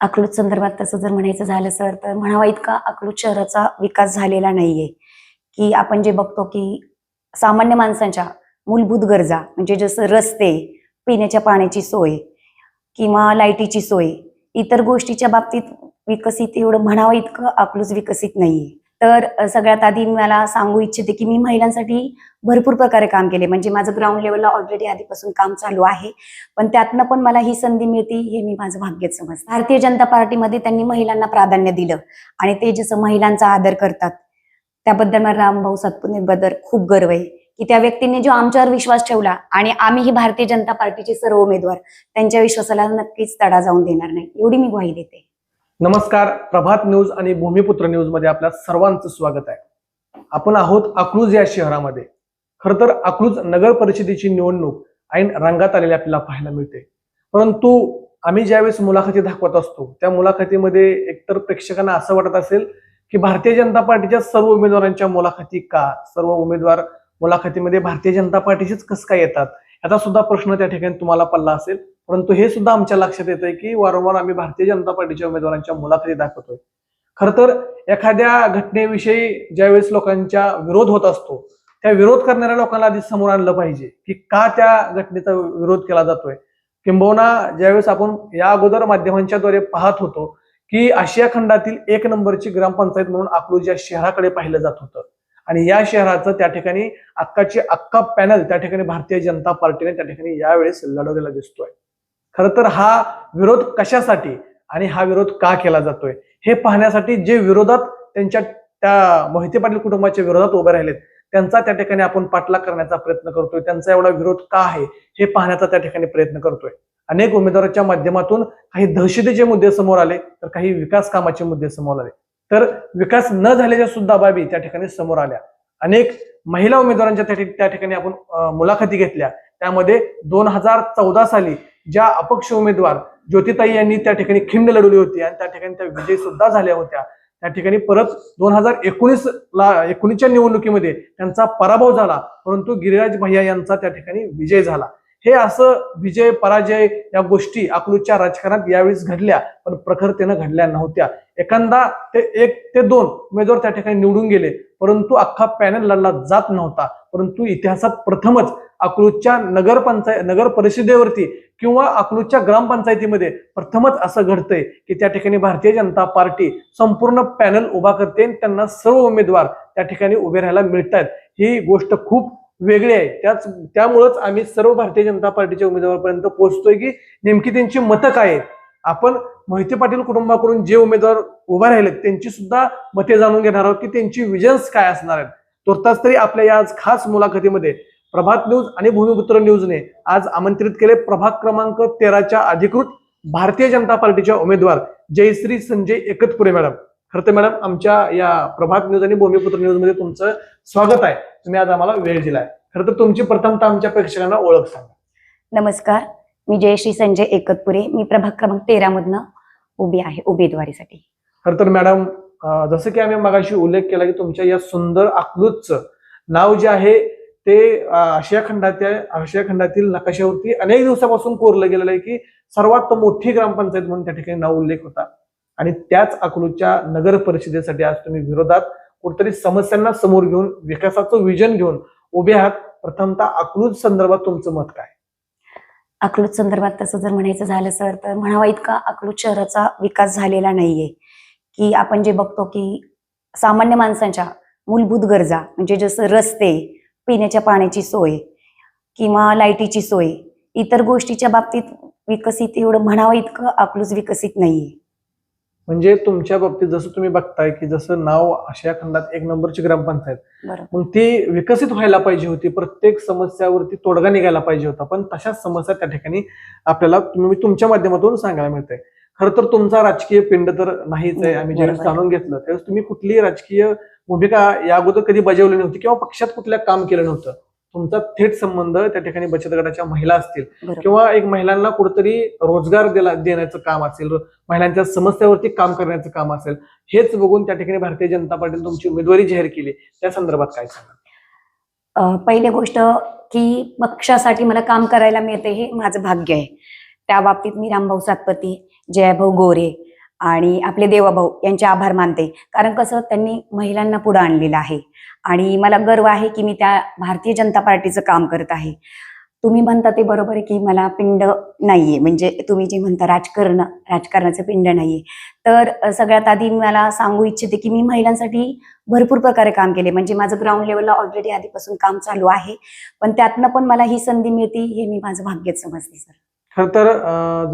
अकलूज संदर्भात तसं जर म्हणायचं झालं सर तर म्हणावा इतका अकलूज शहराचा विकास झालेला नाहीये. की आपण जे बघतो की सामान्य माणसांच्या मूलभूत गरजा म्हणजे जसं रस्ते पिण्याच्या पाण्याची सोय किंवा लाईटीची सोय इतर गोष्टीच्या बाबतीत विकसित एवढं म्हणावं इतकं अकलूज विकसित नाहीये. तर सगळ्यात आधी मला सांगू इच्छिते की मी महिलांसाठी भरपूर प्रकारे काम केले. म्हणजे माझं ग्राउंड लेवलला ऑलरेडी आधीपासून काम चालू आहे. पण त्यातनं पण मला ही संधी मिळते हे मी माझं भाग्यच समजते. भारतीय जनता पार्टीमध्ये त्यांनी महिलांना प्राधान्य दिलं. आणि ते जसं महिलांचा आदर करतात त्याबद्दल मला रामभाऊ सातपुते खूप गर्व आहे. की त्या व्यक्तीने जो आमच्यावर विश्वास ठेवला आणि आम्ही ही भारतीय जनता पार्टीचे सर्व उमेदवार त्यांच्या विश्वासाला नक्कीच तडा जाऊन देणार नाही. एवढी मी ग्वाही देते. नमस्कार प्रभात न्यूज आणि भूमिपुत्र न्यूजमध्ये आपल्या सर्वांचं स्वागत आहे. आपण आहोत अकलूज या शहरामध्ये. खर तर अकलूज नगर परिषदेची निवडणूक ऐन रंगात आलेली आपल्याला पाहायला मिळते. परंतु आम्ही ज्यावेळेस मुलाखती दाखवत असतो त्या मुलाखतीमध्ये एकतर प्रेक्षकांना असं वाटत असेल की भारतीय जनता पार्टीच्या सर्व उमेदवारांच्या मुलाखती का? सर्व उमेदवार मुलाखतीमध्ये भारतीय जनता पार्टीचेच कसं काय येतात? याचा सुद्धा प्रश्न त्या ठिकाणी तुम्हाला पडला असेल. परंतु हे सुद्धा आमच्या लक्षात येतंय की वारंवार आम्ही भारतीय जनता पार्टीच्या उमेदवारांच्या मुलाखती दाखवतोय. खर तर एखाद्या घटनेविषयी ज्यावेळेस लोकांच्या विरोध होत असतो त्या विरोध करणाऱ्या लोकांना आधी समोर आणलं पाहिजे की का त्या घटनेचा विरोध केला जातोय. किंबहुना ज्यावेळेस आपण या अगोदर माध्यमांच्या द्वारे पाहत होतो की आशिया खंडातील एक नंबरची ग्रामपंचायत म्हणून अकलूज या शहराकडे पाहिलं जात होतं. आणि या शहराचं त्या ठिकाणी अक्काची अक्का पॅनल त्या ठिकाणी भारतीय जनता पार्टीने त्या ठिकाणी यावेळेस लढवलेला दिसतोय. खरं तर हा विरोध कशासाठी आणि हा विरोध का केला जातोय? हे पाहण्यासाठी जे विरोधात त्यांच्या त्या मोहिते पाटील कुटुंबाच्या विरोधात उभे राहिलेत त्यांचा त्या ठिकाणी आपण पाठलाग करण्याचा प्रयत्न करतोय. त्यांचा एवढा विरोध का आहे हे पाहण्याचा त्या ठिकाणी प्रयत्न करतोय. अनेक उमेदवारांच्या माध्यमातून काही दहशतीचे मुद्दे समोर आले तर काही विकास कामाचे मुद्दे समोर आले. तर विकास न झाल्याच्या सुद्धा बाबी त्या ठिकाणी समोर आल्या. अनेक महिला उमेदवारांच्या त्या त्या ठिकाणी आपण मुलाखती घेतल्या. त्यामध्ये दोन हजार चौदा साली ज्या अपक्ष उमेदवार ज्योतिताई यांनी त्या ठिकाणी खिंड लढवली होती आणि त्या ठिकाणी त्या विजयी सुद्धा झाल्या होत्या. त्या ठिकाणी परत दोन हजार एकोणीस ला एकोणीसच्या निवडणुकीमध्ये त्यांचा पराभव झाला परंतु गिरिराज भैया यांचा त्या ठिकाणी विजय झाला. हे असं विजय पराजय या गोष्टी अकलूजच्या राजकारणात यावेळेस घडल्या पण प्रखरतेनं घडल्या नव्हत्या. एखादा ते एक ते दोन उमेदवार त्या ठिकाणी निवडून गेले परंतु अख्खा पॅनल लढला जात नव्हता. परंतु इतिहासात प्रथमच अकलूजच्या नगरपंचायत नगर परिषदेवरती किंवा अकलूजच्या ग्रामपंचायतीमध्ये प्रथमच असं घडतंय की त्या ठिकाणी भारतीय जनता पार्टी संपूर्ण पॅनल उभा करते आणि त्यांना सर्व उमेदवार त्या ठिकाणी उभे राहायला मिळतात. ही गोष्ट खूप वेगळी आहे. त्याच त्यामुळंच आम्ही सर्व भारतीय जनता पार्टीच्या उमेदवारापर्यंत पोहोचतोय की नेमकी त्यांची मतं काय आहेत. आपण मोहिते पाटील कुटुंबाकडून जे उमेदवार उभे राहिलेत त्यांची सुद्धा मते जाणून घेणार आहोत की त्यांची विजन्स काय असणार आहेत. तुर्तास तरी आपल्या या आज खास मुलाखतीमध्ये प्रभात न्यूज आणि भूमिपुत्र न्यूजने आज आमंत्रित केले प्रभाग क्रमांक तेराच्या अधिकृत भारतीय जनता पार्टीच्या उमेदवार जयश्री संजय एकतपुरे मॅडम. खरं तर मॅडम आमच्या या प्रभात न्यूज आणि भूमिपुत्र न्यूजमध्ये तुमचं स्वागत आहे. तुम्ही आज आम्हाला वेळ दिलाय. खरं तर तुमची प्रथमतः आमच्या प्रेक्षकांना ओळख सांगा. नमस्कार मी जयश्री संजय एकतपुरे. मी प्रभाग क्रमांक तेरा मधनं उभी आहे उमेदवारीसाठी. खरं तर मॅडम जसं की आम्ही मगाशी उल्लेख केला की तुमच्या या सुंदर अकलूजचं नाव जे आहे ते आशिया खंडाच्या आशिया खंडातील नकाशावरती अनेक दिवसापासून कोरलं गेलेलं आहे की सर्वात मोठी ग्रामपंचायत म्हणून त्या ठिकाणी नाव उल्लेख होता. आणि त्याच अकलूजच्या नगर परिषदेसाठी आज तुम्ही विरोधात कुठतरी समस्यांना समोर घेऊन विकासाचं विजन घेऊन उभे आहात. प्रथमतः अकलूज संदर्भात तुमचं मत काय? अकलूज संदर्भात तसं जर म्हणायचं झालं सर तर म्हणावा इतका अकलूज शहराचा विकास झालेला नाहीये. की आपण जे बघतो की सामान्य माणसांच्या मूलभूत गरजा म्हणजे जसं रस्ते पिण्याच्या पाण्याची सोय किंवा लाईटीची सोय इतर गोष्टीच्या बाबतीत विकसित एवढं म्हणावं इतकं अकलूज विकसित नाहीये. म्हणजे तुमच्या बाबतीत जसं तुम्ही बघताय की जसं नाव आशिया खंडात एक नंबरची ग्रामपंचायत. मग ती विकसित व्हायला पाहिजे होती. प्रत्येक समस्यावरती तोडगा निघायला पाहिजे होता. पण तशाच समस्या त्या ठिकाणी आपल्याला तुम्ही तुमच्या माध्यमातून सांगायला मिळतंय. खरं तर तुमचा राजकीय पिंड तर नाहीच आहे. आम्ही ज्यावेळेस. जाणून घेतलं. त्यावेळेस तुम्ही कुठलीही राजकीय भूमिका या अगोदर कधी बजावली नव्हती किंवा पक्षात कुठल्या काम केलं नव्हतं. तुमचा थेट संबंध त्या ठिकाणी बचत गटाच्या महिला असतील किंवा एक महिलांना कुठेतरी रोजगार दिला देण्याचं काम असेल महिलांच्या समस्यावरती काम करण्याचं काम असेल हेच बघून त्या ठिकाणी भारतीय जनता पार्टीने तुमची उमेदवारी जाहीर केली. त्या संदर्भात काय सांगा पहिली गोष्ट की पक्षासाठी मला काम करायला मिळते हे माझं भाग्य आहे. त्या बाबतीत मी रामभाऊ सातपती जयभाऊ गोरे आणि आपले देवाभाऊ यांचे आभार मानते. कारण कसं त्यांनी महिलांना पुढं आणलेलं आहे. आणि मला गर्व आहे की मी त्या भारतीय जनता पार्टीचं काम करत आहे. तुम्ही म्हणता ते बरोबर आहे की मला पिंड नाहीये. म्हणजे तुम्ही जे म्हणता राजकारण राजकारणाचं पिंड नाहीये. तर सगळ्यात आधी मला सांगू इच्छिते की मी महिलांसाठी भरपूर प्रकारे काम केले. म्हणजे माझं ग्राउंड लेवलला ऑलरेडी आधीपासून काम चालू आहे. पण त्यातनं पण मला ही संधी मिळते हे मी माझं भाग्यच समजते सर खर तर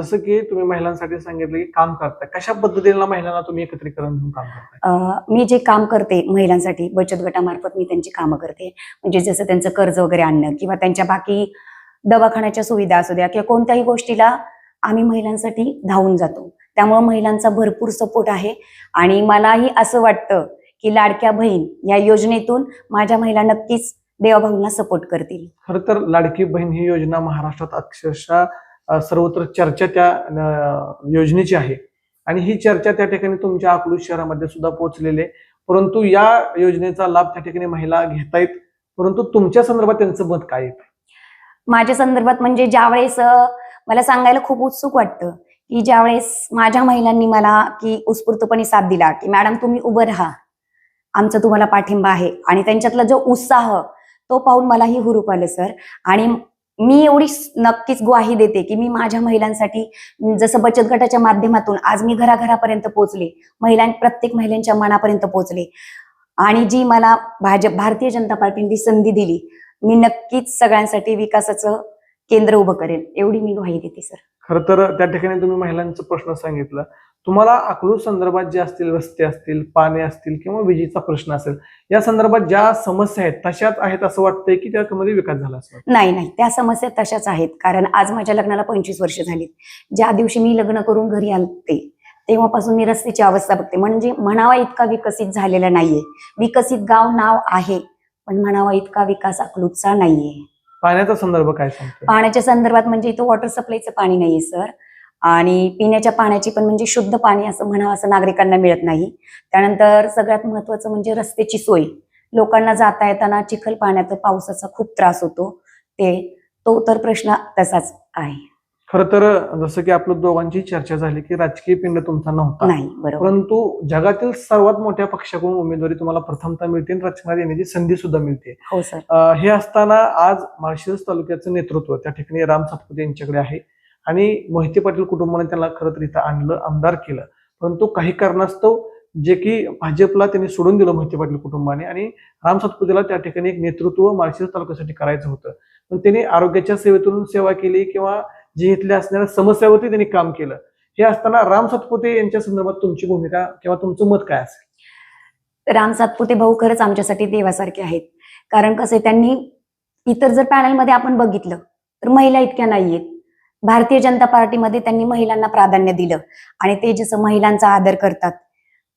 जसं की तुम्ही महिलांसाठी सांगितलं की काम करताय. कशा पद्धतीने महिलांना तुम्ही एकत्रीकरण काम करताय? अ, मी जे काम करते महिलांसाठी बचत गटामार्फत मी त्यांची कामं करते. म्हणजे जसं त्यांचं कर्ज वगैरे आणणं किंवा त्यांच्या बाकी दवाखान्याच्या सुविधा असू द्या किंवा कोणत्याही गोष्टीला आम्ही महिलांसाठी धावून जातो. त्यामुळे महिलांचा भरपूर सपोर्ट आहे. आणि मलाही असं वाटतं की लाडक्या बहीण या योजनेतून माझ्या महिला नक्कीच देवाभाऊंना सपोर्ट करतील. खर तर लाडकी बहीण ही योजना महाराष्ट्रात अक्षरशः सर्वत्र चर्चा त्या योजनेची आहे. आणि ही चर्चा त्या ठिकाणी तुमच्या अकलूज शहरामध्ये सुद्धा पोहोचलेली आहे. परंतु या योजनेचा लाभ त्या ठिकाणी महिला घेतायत. परंतु तुमच्या संदर्भात त्यांचं मत काय माझ्या संदर्भात म्हणजे ज्यावेळेस मला सांगायला खूप उत्सुक वाटतं की ज्यावेळेस माझ्या महिलांनी मला की उत्स्फूर्तपणे साथ दिला की मॅडम तुम्ही उभं राहा. आमचा तुम्हाला पाठिंबा आहे. आणि त्यांच्यातला जो उत्साह तो पाहून मलाही हुरूप आलं सर. आणि मी एवढी नक्कीच ग्वाही देते की मी माझ्या महिलांसाठी जसं बचत गटाच्या माध्यमातून आज मी घराघरापर्यंत पोहोचले महिलां प्रत्येक महिलांच्या मनापर्यंत पोहोचले. आणि जी मला भाजप भारतीय जनता पार्टीने संधी दिली मी नक्कीच सगळ्यांसाठी विकासाचं केंद्र उभं करेन. एवढी मी ग्वाही देते सर. खर तर त्या ठिकाणी तुम्ही महिलांचा प्रश्न सांगितला. तुम्हाला अकलूज संदर्भात जे असतील रस्ते असतील पाणी असतील किंवा विजेचा प्रश्न असेल या संदर्भात ज्या समस्या आहेत तशाच आहेत असं वाटतंय की त्यामध्ये विकास झाला असं नाही नाही. त्या समस्या तशाच आहेत. कारण आज माझ्या लग्नाला पंचवीस वर्ष झालीत. ज्या दिवशी मी लग्न करून घरी आलते तेव्हापासून मी रस्त्याची अवस्था बघते. म्हणजे म्हणावा इतका विकसित झालेला नाहीये. विकसित गाव नाव आहे पण म्हणावा इतका विकास अकलूजचा नाहीये. पाण्याचा संदर्भ काय पाण्याच्या संदर्भात म्हणजे इथं वॉटर सप्लायचं पाणी नाहीये सर आणि पिण्याच्या पाण्याची पण म्हणजे शुद्ध पाणी असं म्हणावं असं नागरिकांना मिळत नाही. त्यानंतर सगळ्यात महत्वाचं म्हणजे रस्त्याची सोय. लोकांना जाता येताना चिखल पाण्याचा पावसाचा खूप त्रास होतो. ते तो तर प्रश्न तसाच आहे. खर तर जसं की आपल्या दोघांची चर्चा झाली की राजकीय पिंड तुमचा नव्हता. नाही बरोबर. परंतु जगातील सर्वात मोठ्या पक्षाकडून उमेदवारी तुम्हाला प्रथमता मिळते आणि रचना देण्याची संधी सुद्धा मिळते. हो सर. अं, हे असताना आज माळशिरस तालुक्याचं नेतृत्व त्या ठिकाणी राम सातपुते यांच्याकडे आहे. आणि मोहिते पाटील कुटुंबाने त्यांना खरं तर इथं आणलं आमदार केलं. परंतु काही कारणास्तव जे की भाजपला त्यांनी सोडून दिलं मोहिते पाटील कुटुंबाने आणि राम सातपुतेला त्या ठिकाणी एक नेतृत्व माळशिरस तालुक्यासाठी करायचं होतं. पण त्यांनी आरोग्याच्या सेवेतून सेवा केली किंवा जे इथल्या असणाऱ्या समस्यावरती त्यांनी काम केलं. हे असताना राम सातपुते यांच्या संदर्भात तुमची भूमिका किंवा तुमचं मत काय असेल? राम सातपुते भाऊ खरंच आमच्यासाठी देवासारखे आहेत. कारण कसं आहे, त्यांनी इतर जर पॅनलमध्ये आपण बघितलं तर महिला इतक्या नाहीयेत. भारतीय जनता पार्टीमध्ये त्यांनी महिलांना प्राधान्य दिलं. आणि ते जसं महिलांचा आदर करतात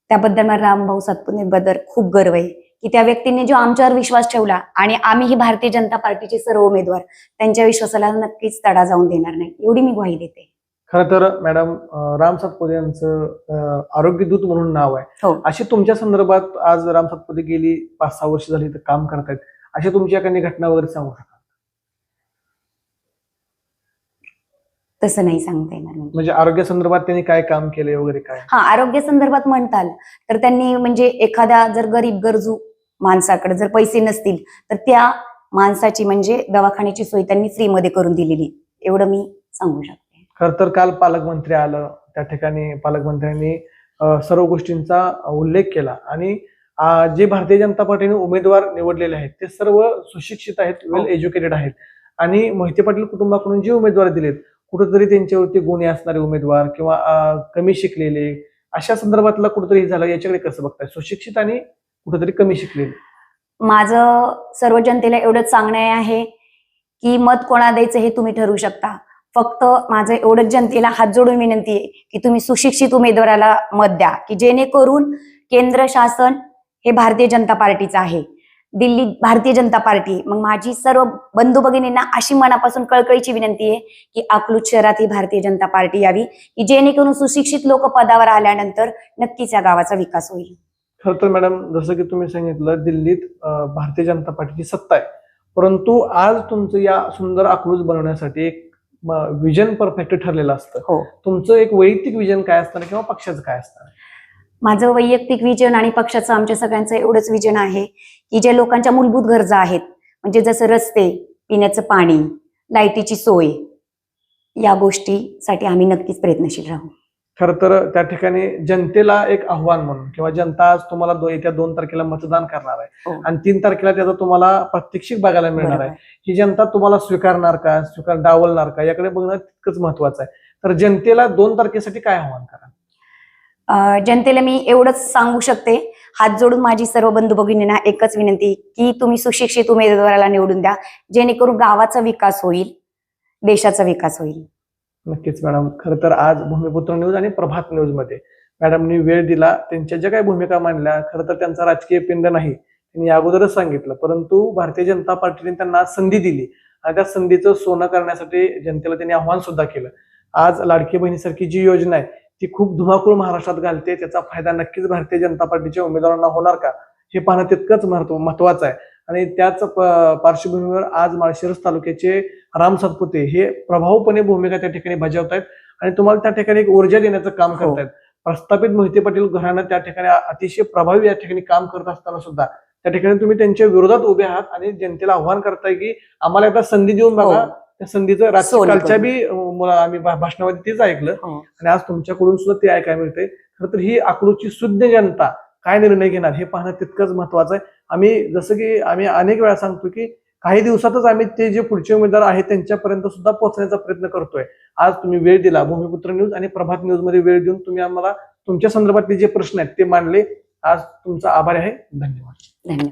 त्याबद्दल मला रामभाऊ सातपुतेबद्दल खूप गर्व आहे. की त्या व्यक्तींनी जो आमच्यावर विश्वास ठेवला आणि आम्ही ही भारतीय जनता पार्टीचे सर्व उमेदवार त्यांच्या विश्वासाला नक्कीच तडा जाऊन देणार नाही एवढी मी ग्वाही देते. खरं तर मॅडम राम सातपुते यांचं अं, आरोग्य दूत म्हणून नाव आहे. हो. अशी तुमच्या संदर्भात आज राम सातपुते गेली पाच सहा वर्ष झाली तर काम करतायत. अशी तुमची एखादी घटना वगैरे सांगू शकाल? तसं नाही सांगता येणार म्हणजे. म्हणजे आरोग्य संदर्भात त्यांनी काय काम केले वगैरे काय? हा आरोग्य संदर्भात म्हणताल तर त्यांनी म्हणजे एखाद्या जर गरीब गरजू माणसाकडे जर पैसे नसतील तर त्या माणसाची म्हणजे दवाखान्याची सोय त्यांनी फ्रीमध्ये करून दिलेली. एवढं मी सांगू शकते. खर तर काल पालकमंत्री आलं त्या ठिकाणी पालकमंत्र्यांनी अं, सर्व गोष्टींचा उल्लेख केला आणि अं, जे भारतीय जनता पार्टीने उमेदवार निवडलेले आहेत ते सर्व सुशिक्षित आहेत वेल हो. एज्युकेटेड आहेत. आणि मोहिते पाटील कुटुंबाकडून जे उमेदवार दिलेत कुठंतरी त्यांच्यावरती गुन्हे असणारे उमेदवार किंवा कमी शिकलेले अशा संदर्भातला कुठंतरी हे झालं याच्याकडे कसं बघताय? सुशिक्षित आणि कुठंतरी कमी शिकलेले. माझं सर्व जनतेला एवढंच सांगणे आहे की मत कोणा द्यायचं हे तुम्ही ठरवू शकता. फक्त माझं एवढंच जनतेला हात जोडून विनंती आहे की तुम्ही सुशिक्षित उमेदवाराला मत द्या की जेणेकरून केंद्र शासन हे भारतीय जनता पार्टीचं आहे. दिल्ली भारतीय जनता पार्टी. मग माझी सर्व बंधू भगिनींना अशी मनापासून कळकळीची विनंती आहे की अकलूज शहरात ही भारतीय जनता पार्टी यावी की जेणेकरून सुशिक्षित लोक पदावर आल्यानंतर नक्कीच या गावाचा विकास होईल. खर तर मॅडम जसं की तुम्ही सांगितलं दिल्लीत भारतीय जनता पार्टीची सत्ता आहे. परंतु आज तुमचं या सुंदर अकलूज बनवण्यासाठी एक विजन परफेक्ट ठरलेलं असतं. हो. तुमचं एक वैयक्तिक विजन काय असतं किंवा पक्षाचं काय असतं? माझं वैयक्तिक विजन आणि पक्षाचं आमच्या सगळ्यांचं एवढंच विजन आहे की जे लोकांच्या मूलभूत गरजा आहेत म्हणजे जसं रस्ते पिण्याचं पाणी लाईटीची सोय या गोष्टीसाठी आम्ही नक्कीच प्रयत्नशील राहू. खर तर त्या ठिकाणी जनतेला एक आव्हान म्हणून किंवा जनता आज तुम्हाला दो- येत्या दोन तारखेला मतदान करणार आहे. हो. आणि तीन तारखेला त्याचा तुम्हाला प्रात्यक्षिक बघायला मिळणार आहे. ही जनता तुम्हाला स्वीकारणार का? स्वीकार डावलणार का? याकडे बघणं तितकंच महत्वाचं आहे. तर जनतेला दोन तारखेसाठी काय आव्हान करा जनतेला मी एवढंच सांगू शकते हात जोडून माझी सर्व बंधू भगिनींना एकच विनंती की तुम्ही सुशिक्षित उमेदवाराला निवडून द्या जेणेकरून गावाचा विकास होईल देशाचा विकास होईल. नक्कीच मॅडम. खरं तर आज भूमिपुत्र न्यूज आणि प्रभात न्यूजमध्ये मॅडमनी वेळ दिला त्यांच्या ज्या काही भूमिका मांडल्या खरं तर त्यांचा राजकीय पिंड नाही त्यांनी अगोदरच सांगितलं. परंतु भारतीय जनता पार्टीने त्यांना संधी दिली आणि त्या संधीचं सोनं करण्यासाठी जनतेला त्यांनी आव्हान सुद्धा केलं. आज लाडकी बहिणीसारखी जी योजना आहे ती खूप धुमाकूळ महाराष्ट्रात घालते त्याचा फायदा नक्कीच भारतीय जनता पार्टीच्या उमेदवारांना होणार का हे पाहणं तितकंच महत्त्व महत्वाचं आहे आणि त्याच पार्श्वभूमीवर आज माळशिरस तालुक्याचे राम सातपुते हे प्रभावपणे भूमिका त्या ठिकाणी बजावत आहेत आणि तुम्हाला त्या ठिकाणी एक ऊर्जा देण्याचं काम हो. करतायत प्रस्थापित मोहिते पाटील घराणं त्या ठिकाणी अतिशय प्रभावी या ठिकाणी काम करत असताना सुद्धा त्या ठिकाणी तुम्ही त्यांच्या विरोधात उभे आहात आणि जनतेला आव्हान करताय की आम्हाला एकदा संधी देऊन बघा हो. त्या संधीचं रात्री सोनं कालच्या करून. बी मुला- आम्ही भाषणामध्ये तेच ऐकलं. हो. आणि आज तुमच्याकडून सुद्धा ते ऐकायला मिळतंय. खरं तर ही अकलूची शुद्ध जनता काय निर्णय घेणार हे पाहणं तितकंच महत्वाचं आहे. आम्ही जसं की आम्ही अनेक वेळा सांगतो की काही दिवसातच आम्ही ते जे पुढचे उमेदवार आहेत त्यांच्यापर्यंत सुद्धा पोहोचण्याचा प्रयत्न करतोय. आज तुम्ही वेळ दिला भूमिपुत्र न्यूज आणि प्रभात न्यूजमध्ये वेळ देऊन तुम्ही आम्हाला तुमच्या संदर्भातले जे प्रश्न आहेत ते मांडले. आज तुमचा आभार आहे. धन्यवाद. धन्यवाद.